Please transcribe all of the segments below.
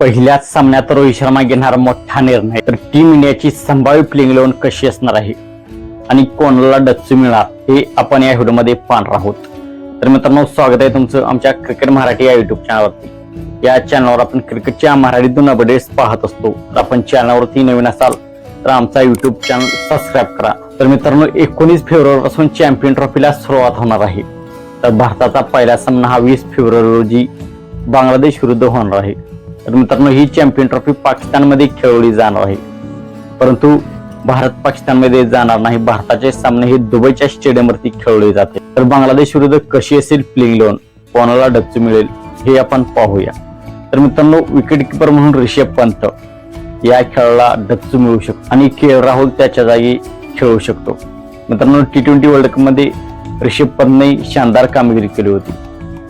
पहिल्याच सामन्यात रोहित शर्मा घेणार मोठा निर्णय. तर टीम इंडियाची संभाव्य प्लेइंग इलेव्हन कशी असणार आहे? आणि कोणाला डच्चू मिळणार? हे आपण या व्हिडिओमध्ये पाहणार आहोत. तर मित्रांनो स्वागत आहे तुमचं आमच्या क्रिकेट मराठी या युट्यूब चॅनलवरती या चॅनलवर आपण क्रिकेटच्या मराठीतून अपडेट्स पाहत असतो. तर आपण चॅनलवरती नवीन असाल तर आमचा युट्यूब चॅनल सबस्क्राईब करा. तर मित्रांनो एकोणीस फेब्रुवारी पासून चॅम्पियन ट्रॉफीला सुरुवात होणार आहे. तर भारताचा पहिला सामना हा वीस फेब्रुवारी रोजी बांगलादेश विरुद्ध होणार आहे. तर मित्रांनो ही चॅम्पियन ट्रॉफी पाकिस्तानमध्ये खेळवली जाणार आहे. परंतु भारत पाकिस्तानमध्ये जाणार नाही. भारताचे सामने हे दुबईच्या स्टेडियमवरती खेळवले जाते. तर बांगलादेश विरुद्ध कशी असेल प्लेइंग लोन कोणाला डच्चू मिळेल? हे आपण पाहूया. तर मित्रांनो विकेट किपर म्हणून ऋषभ पंत या खेळाला डच्चू मिळू शकतो आणि के राहुल त्याच्या जागी खेळू शकतो. मित्रांनो टी ट्वेंटी वर्ल्ड कपमध्ये ऋषभ पंतने शानदार कामगिरी केली होती.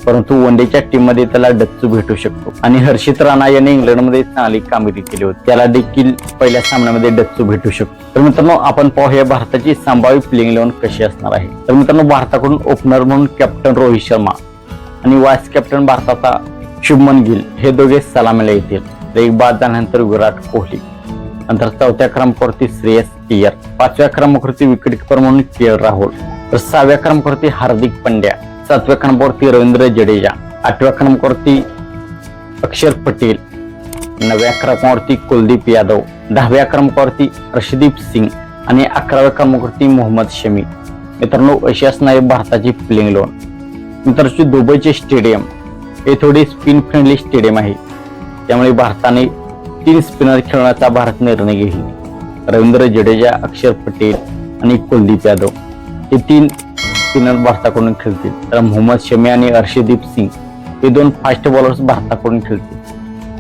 परंतु वनडेच्या टीममध्ये त्याला डच्चू भेटू शकतो. आणि हर्षित राणा याने इंग्लंडमध्ये चांगली कामगिरी केली होती. त्याला देखील पहिल्या सामन्यामध्ये डच्चू भेटू शकतो. तर मित्रांनो आपण पाहूया भारताची संभाव्य प्लेइंग इलेव्हन कशी असणार आहे. तर मित्रांनो भारताकडून ओपनर म्हणून कॅप्टन रोहित शर्मा आणि वाईस कॅप्टन भारताचा शुभमन गिल हे दोघे सलामीला येतील. तर एक बाद झाल्यानंतर विराट कोहली. नंतर चौथ्या क्रमांकावरती श्रेयस अय्यर. पाचव्या क्रमांकावरती विकेट किपर म्हणून के राहुल. तर सहाव्या क्रमांकावरती हार्दिक पंड्या. सातव्या क्रमांकावरती रवींद्र जडेजा आठव्या क्रमांकावरती अक्षर पटेल नव्या क्रमांकावरती कुलदीप यादव दहाव्या क्रमांकावरती अर्षदीप सिंग आणि अकराव्या क्रमांकावरती मोहम्मद शमी मित्रांनो अशी असणारी भारताची प्लेइंग लोन मित्रांनो दुबईचे स्टेडियम हे थोडे स्पिन फ्रेंडली स्टेडियम आहे त्यामुळे भारताने तीन स्पिनर खेळण्याचा भारत निर्णय घेतला रवींद्र जडेजा अक्षर पटेल आणि कुलदीप यादव हे तीन स्पिनर भारताकडून खेळतील. तर मोहम्मद शमी आणि अर्षदीप सिंग हे दोन फास्ट बॉलर्स भारताकडून खेळतील.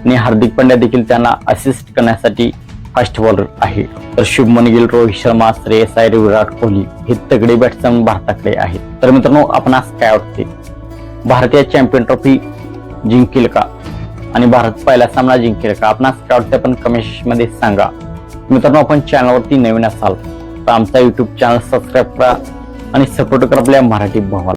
आणि हार्दिक पांड्या देखील त्यांना असिस्ट करण्यासाठी फास्ट बॉलर आहे. तर शुभमन गिल रोहित शर्मा श्रेयस आयर विराट कोहली हे तगडे बॅट्समन भारताकडे आहेत. तर मित्रांनो आपणास काय वाटते? भारतीय चॅम्पियन ट्रॉफी जिंकेल का? आणि भारत पहिला सामना जिंकेल का? आपणास काय वाटतं? पण कमेंटमध्ये सांगा. मित्रांनो आपण चॅनलवरती नवीन असाल तर आमचा युट्यूब चॅनल सबस्क्राईब करा. आणि सपोर्ट करा आपल्या मराठी भावाला.